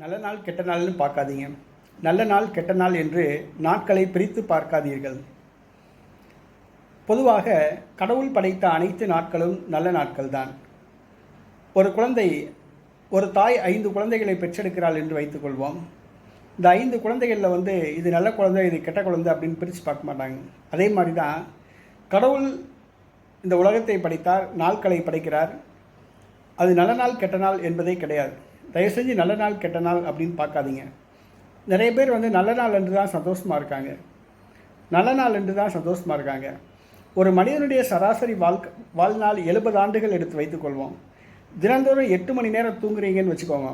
நல்ல நாள் கெட்ட நாள்னு பார்க்காதீங்க. நல்ல நாள் கெட்ட நாள் என்று நாட்களை பிரித்து பார்க்காதீர்கள். பொதுவாக கடவுள் படைத்த அனைத்து நாட்களும் நல்ல நாட்கள் தான். ஒரு குழந்தை ஒரு தாய் ஐந்து குழந்தைகளை பெற்றெடுக்கிறாள் என்று வைத்துக்கொள்வோம். இந்த ஐந்து குழந்தைகளில் வந்து இது நல்ல குழந்தை இது கெட்ட குழந்தை அப்படின்னு பிரித்து பார்க்க மாட்டாங்க. அதே மாதிரி தான் கடவுள் இந்த உலகத்தை படைத்தார் நாட்களை படைக்கிறார். அது நல்ல நாள் கெட்ட நாள் என்பதே கிடையாது. தயவு செஞ்சு நல்ல நாள் கெட்ட நாள் அப்படின்னு பார்க்காதீங்க. நிறைய பேர் வந்து நல்ல நாள் என்று தான் சந்தோஷமாக இருக்காங்க. நல்ல நாள் என்று தான் சந்தோஷமாக இருக்காங்க. ஒரு மனிதனுடைய சராசரி வாழ்க்கை வாழ்நாள் எழுபது ஆண்டுகள் எடுத்து வைத்துக்கொள்வோம் தினந்தோறும் எட்டு மணி நேரம் தூங்குறீங்கன்னு வச்சுக்கோங்க.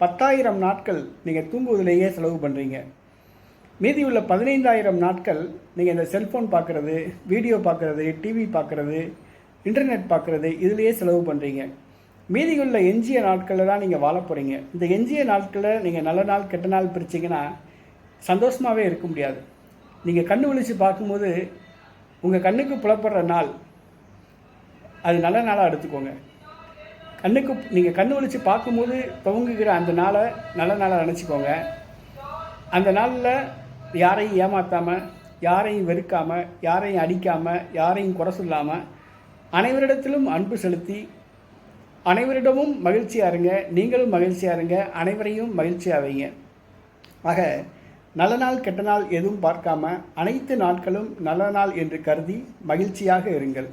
பத்தாயிரம் நாட்கள் நீங்கள் தூங்குவதிலேயே செலவு பண்ணுறீங்க மீதி உள்ள பதினைந்தாயிரம் நாட்கள் நீங்கள் இந்த செல்ஃபோன் பார்க்குறது வீடியோ பார்க்குறது டிவி பார்க்குறது இன்டர்நெட் பார்க்குறது இதுலேயே செலவு பண்ணுறீங்க மீதியுள்ள எஞ்சிய நாட்களில் தான் நீங்கள் வாழ போகிறீங்க இந்த எஞ்சிய நாட்களில் நீங்கள் நல்ல நாள் கெட்ட நாள் பிரிச்சிங்கன்னா சந்தோஷமாகவே இருக்க முடியாது. நீங்கள் கண்ணு விழிச்சு பார்க்கும்போது உங்கள் கண்ணுக்கு புலப்படுற நாள் அது நல்ல நாளாக எடுத்துக்கோங்க. கண்ணுக்கு நீங்கள் கண்ணு விழிச்சு பார்க்கும்போது துவங்குகிற அந்த நாளை நல்ல நாளாக நினச்சிக்கோங்க. அந்த நாளில் யாரையும் ஏமாற்றாமல் யாரையும் வெறுக்காமல் யாரையும் அடிக்காமல் யாரையும் குறை சொல்லாமல் அனைவரிடத்திலும் அன்பு செலுத்தி அனைவரிடமும் மகிழ்ச்சியாக இருங்க நீங்களும் மகிழ்ச்சியாக இருங்க அனைவரையும் மகிழ்ச்சியாக வைங்க ஆக நல்ல நாள் கெட்ட நாள் எதுவும் பார்க்காம அனைத்து நாட்களும் நல்ல நாள் என்று கருதி மகிழ்ச்சியாக இருங்கள்.